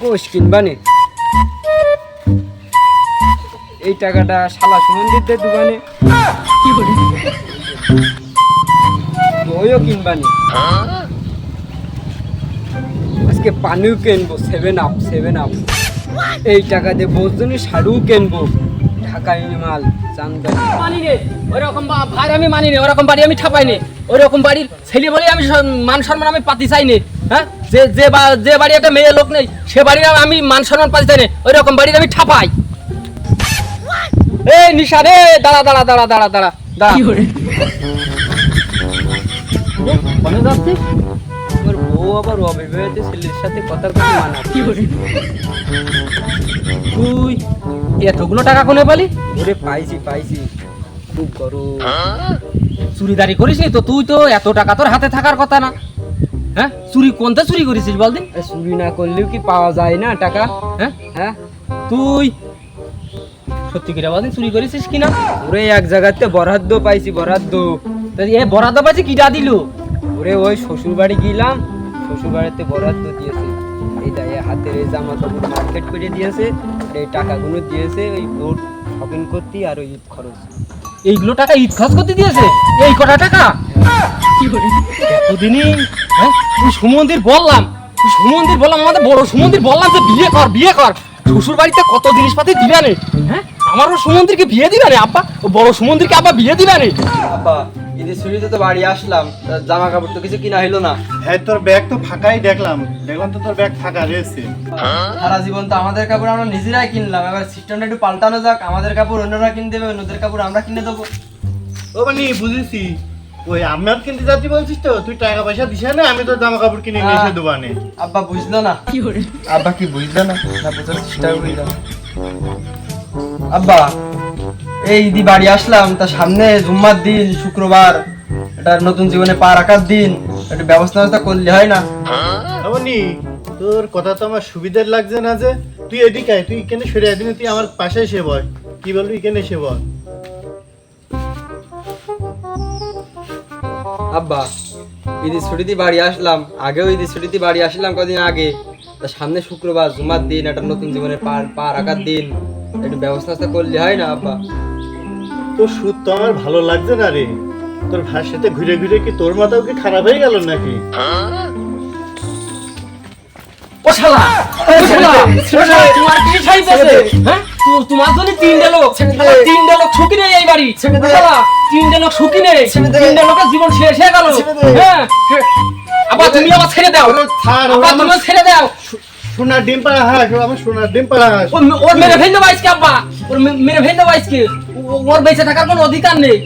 গোশ কিনবানি। এই টাকাটা শালা সুমন্দির দে দোকানে দইও কিনবানি। আজকে পানিও কিনবো সেভেন আপ সেভেন আপ এই টাকা দিয়ে বসজনই শাড়িও কিনবো। ঢাকায় মাল চান্দানি মানি রে, ওরকম ভাই, আমি মানি রে, ওরকম বাড়ি আমি ঠাপাই নে। ওরকম বাড়ির ছেলে বলে আমি মান সম্মান আমি পাতি চাই নে। হ্যাঁ? যে যে যে বাড়ি একটা মেয়ে লোক নেই সে বাড়ির আমি মান সম্মান পাতি চাই নে ওইরকম বাড়ির আমি ঠাপাই। এই নিশা রে দাঁড়া দাঁড়া দাঁড়া দাঁড়া দাঁড়া দাঁড়া। কোনে যাচ্ছে? আমার বউ আবার অবিবাহিত ছেলের সাথে কথার কথা মানা তুই এতগুলো টাকা কোনে পালি? ওরে পাইছি পাইছি। খুব গরম। চুরিদারি করিস নি তো? তুই তো এত টাকা তোর হাতে থাকার কথা না। হ্যাঁ? চুরি কোনতে চুরি করেছিস বলদিন চুরি না করলেও কি পাওয়া যায় না টাকা? হ্যাঁ? হ্যাঁ? তুই সত্যি করে বলদিন চুরি করেছিস কিনা ওরে এক জায়গাতে বরাদ্দ পাইছি বরাদ্দ। এ বরাদ্দ পাইছি কিটা দিল? ওরে ওই শ্বশুর বাড়ি গেলাম শ্বশুর বাড়িতে বরাদ্দ দিয়েছে। এই দেখ, হাতের এই জামা কাপড় মার্কেট করে দিয়েছে এই টাকাগুলো দিয়েছে ওই বোট শপিং করতে আর ওই ঈদ খরচ। এইগুলো টাকা ঈদ খরচ করতে দিয়েছে? এই কটা টাকা? এতদিনই হ্যাঁ? তুই সুমন্দির বললাম। তুই সুমন্দির বললাম আমাদের বড় সুমন্দির বললাম যে বিয়ে কর বিয়ে কর। শ্বশুর বাড়িতে কত জিনিসপাতি দিবে নে হ্যাঁ? আমারও সুমন্দিরকে বিয়ে দিবে রে আব্বা। ও বড় সুমন্দিরকে আব্বা বিয়ে দিবে নে বাবা ঈদের ছুটিতে তো বাড়ি আসলাম জামা কাপড় তো কিছু কিনা হইল না। হ্যাঁ তোর ব্যাগ তো ফাঁকাই দেখলাম। দেখলাম তো তোর ব্যাগ ফাঁকা রয়েছে। সারা জীবন তো আমাদের কাপড় আমরা নিজেরাই কিনলাম। এবার সিস্টেমটা একটু পাল্টানো যাক আমাদের কাপড় অন্যরা কিনে দেবে অন্যদের কাপড় আমরা কিনে দেবো। ও মানে বুঝেছি। ওই আমার কিনতে যাচ্ছি বলছিস তো তুই টাকা পয়সা দিস না আমি তোর জামা কাপড় কিনে নিয়ে এসে দোকানে। আব্বা বুঝলো না। আব্বা কি বুঝলো না? না বোঝার চেষ্টা বুঝলো আব্বা এই দি বাড়ি আসলাম তা সামনে জুম্মার দিন শুক্রবার। এটা নতুন জীবনে পা রাখার দিন একটু ব্যবস্থা ব্যবস্থা করলে হয় না। অবনি তোর কথা তো আমার সুবিধার লাগছে না যে তুই এদিকে তুই এখানে সরে আয় তুই আমার পাশে এসে বয় কি বলবি এখানে এসে বল আব্বা ঈদের ছুটিতে বাড়ি আসলাম। আগেও ঈদের ছুটিতে বাড়ি আসলাম কদিন আগে। তা সামনে শুক্রবার জুমার দিন একটা নতুন জীবনের পা পা রাখার দিন। একটু ব্যবস্থা করলে হয় না আব্বা? তোর সুদ তো আমার ভালো লাগছে না রে। তোর ভাইয়ের সাথে ঘুরে ঘুরে কি তোর মাথাও কি খারাপ হয়ে গেল নাকি? ও শালা! ও শালা! তোমার কি খাইতেছে হ্যাঁ? তোমার জন্য তিনটে লোক। তিনটে লোক সুখী নেই এই বাড়ি। তিনটে লোক সুখী নেই। তিনটে লোকের জীবন শেষ হয়ে গেল। হ্যাঁ আবার তুমি আবার ছেড়ে দাও। আবার তুমি ছেড়ে দাও। সোনার ডিম পাড়া হাঁস আমার সোনার ডিম পাড়া হাঁস। ওর মেরে ফেলতে পাইছে আব্বা। ওর মেরে ফেলতে পাইছে ওর বেঁচে থাকার কোনো অধিকার নেই।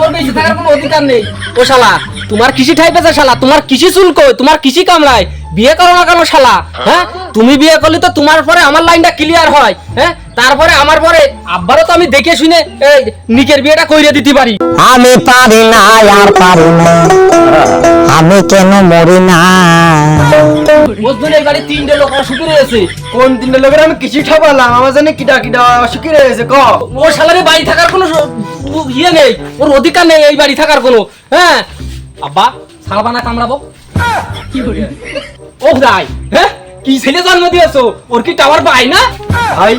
ওর- বেঁচে থাকার কোনো অধিকার নেই। ও শালা তোমার কৃষি ঠাইপেছে শালা। তোমার কৃষি শুল্ক তোমার কৃষি কামড়ায়। বিয়ে করো না কেন শালা? হ্যাঁ? তুমি বিয়ে করলে তো তোমার পরে আমার লাইনটা ক্লিয়ার হয় হ্যাঁ? তারপরে আমার পরে আব্বারও তো আমি দেখে শুনে এই নিকের বিয়েটা কইরে দিতে পারি। আমি পারি না আর পারি না। আমি কেন মরি না? এই বাড়ি তিনটে লোক অসুখী রয়েছে। কোন তিনটে লোকের আমি কিছু ঠাপালাম আমার জানি কিটা কিটা অসুখী রয়েছে ক? ও শালারে বাড়ি থাকার কোনো ইয়ে নেই ওর অধিকার নেই এই বাড়ি থাকার কোনো হ্যাঁ? আব্বা সালবানা কামড়াবো? ও ভাই হ্যাঁ? কি ছেলে জন্ম দিয়েছ? ওর কি টাওয়ার পাই না? ভাই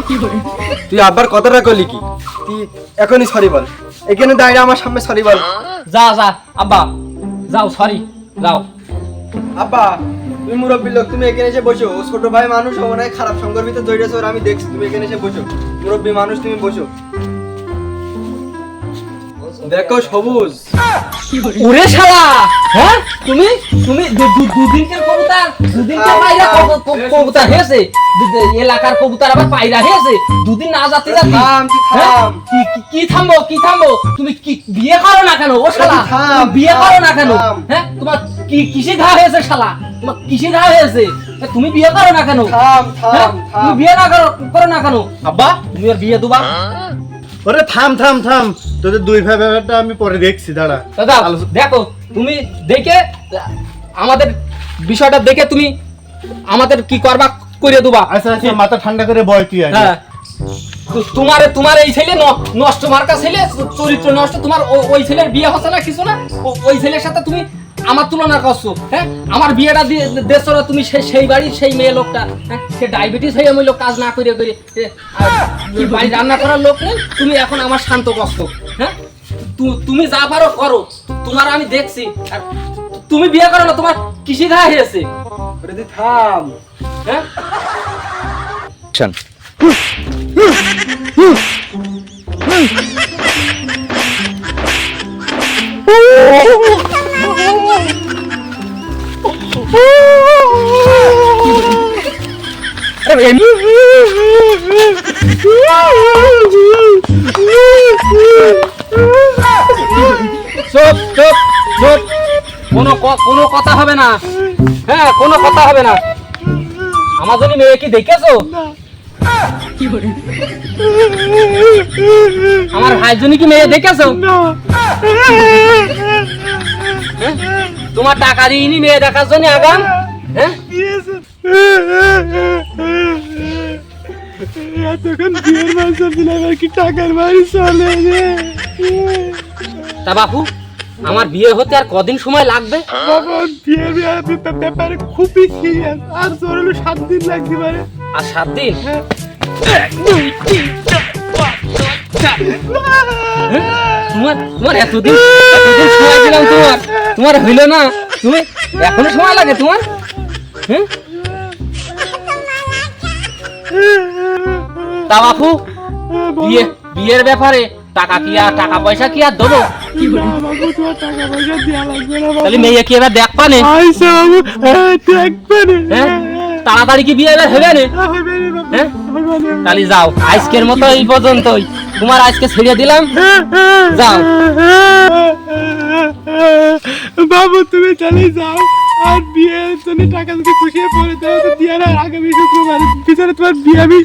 তুই আব্বার কথাটা করলি কি? তুই এখনই সরি বল। এখানে দাঁড়িয়ে আমার সামনে সরি বল। যা যা আব্বা। যাও সরি যাও। আব্বা তুমি মুরব্বী লোক তুমি এখানে এসে বসো। ও ছোট ভাই মানুষ ও খারাপ সঙ্গের ভিতরে জড়িয়ে ওর আমি দেখছি তুমি এখানে এসে বসো। মুরব্বী মানুষ তুমি বসো। দেখো সবুজ। ওরে শালা! হ্যাঁ? তুমি? তুমি দুদিনকার কবুতর দুদিনকার পায়রা কব- কব- কবুতর হয়েছে। এলাকার কবুতর আবার পায়রা হয়েছে। দুদিন না যাতে যাতে। হ্যাঁ? কি- থামবো কি থামবো? তুমি কি বিয়ে করো না কেন ও শালা? বিয়ে করো না কেন? হ্যাঁ? তোমার কি কিসে ঘা হয়েছে শালা? তোমার কিসে ঘা হয়েছে? তুমি বিয়ে করো না কেন? থাম হ্যাঁ? থাম তুমি বিয়ে না করো করো না কেন? আব্বা? তুমি আর বিয়ে দুবা? ওরে থাম থাম থাম। তোদের দুই ভাই ব্যাপারটা আমি পরে দেখছি দাঁড়া। দাদা দেখো তুমি দেখে আমাদের বিষয়টা দেখে তুমি আমাদের কি করবা করে দেবা। আচ্ছা আচ্ছা মাথা ঠান্ডা করে বয় তুই হ্যাঁ। তোমার তোমার এই ছেলে নষ্ট মার্কা ছেলে চরিত্র নষ্ট তোমার ওই ছেলের বিয়ে হচ্ছে না কিছু না ওই ছেলের সাথে তুমি আমার তুলনা করছ হ্যাঁ? আমার বিয়েটা দিয়ে দেশর তুমি সেই সেই বাড়ির সেই মেয়ে লোকটা হ্যাঁ? সে ডায়াবেটিস হয়ে আমি লোক কাজ না করে করে বাড়ি রান্না করার লোক নেই তুমি এখন আমার শান্ত কষ্ট হ্যাঁ? তুমি যা পারো করো তোমার আমি দেখছি আর তুমি বিয়ে করো না তোমার কৃষি ঘা হয়েছে। থাম। হ্যাঁ? চুপ চুপ চুপ। কোনো কোনো কথা হবে না। হ্যাঁ কোনো কথা হবে না। আমার জন্য মেয়ে কি দেখেছ? আমার ভাইয়ের জন্য কি মেয়ে দেখেছ? হ্যাঁ? তোমার টাকা দিইনি মেয়ে দেখার জন্য, আগাম? এতক্ষণ বিয়ের কি টাকার বাড়ি চলে রে? তা বাপু আমার বিয়ে হতে আর কদিন সময় লাগবে? বাবা বিয়ে বিয়ে ব্যাপারে খুবই সিরিয়াস আর তোর হলো সাত দিন লাগতে পারে। আর সাত দিন? তোমার তোমার এতদিন এতদিন সময় দিলাম তোমার। তোমার হইল না তুমি এখনও সময় লাগে তোমার? হ্যাঁ বিয়ে, বিয়ের ব্যাপারে টাকা কি আর টাকা পয়সা কি আর দেবো? হ্যাঁ? তাড়াতাড়ি কি বিয়ে হবে হ্যাঁ? তাহলে যাও, আজকের মতো এই পর্যন্তই। তোমার আজকে ছেড়ে দিলাম। যাও। বাবু, তুমি চলে যাও। আর বিয়ের জন্য টাকা যদি খুশিয়ে পড়ে তাহলে তো দিয়ে আগামী শুক্রবার পিছনে তোমার বিয়ে আমি।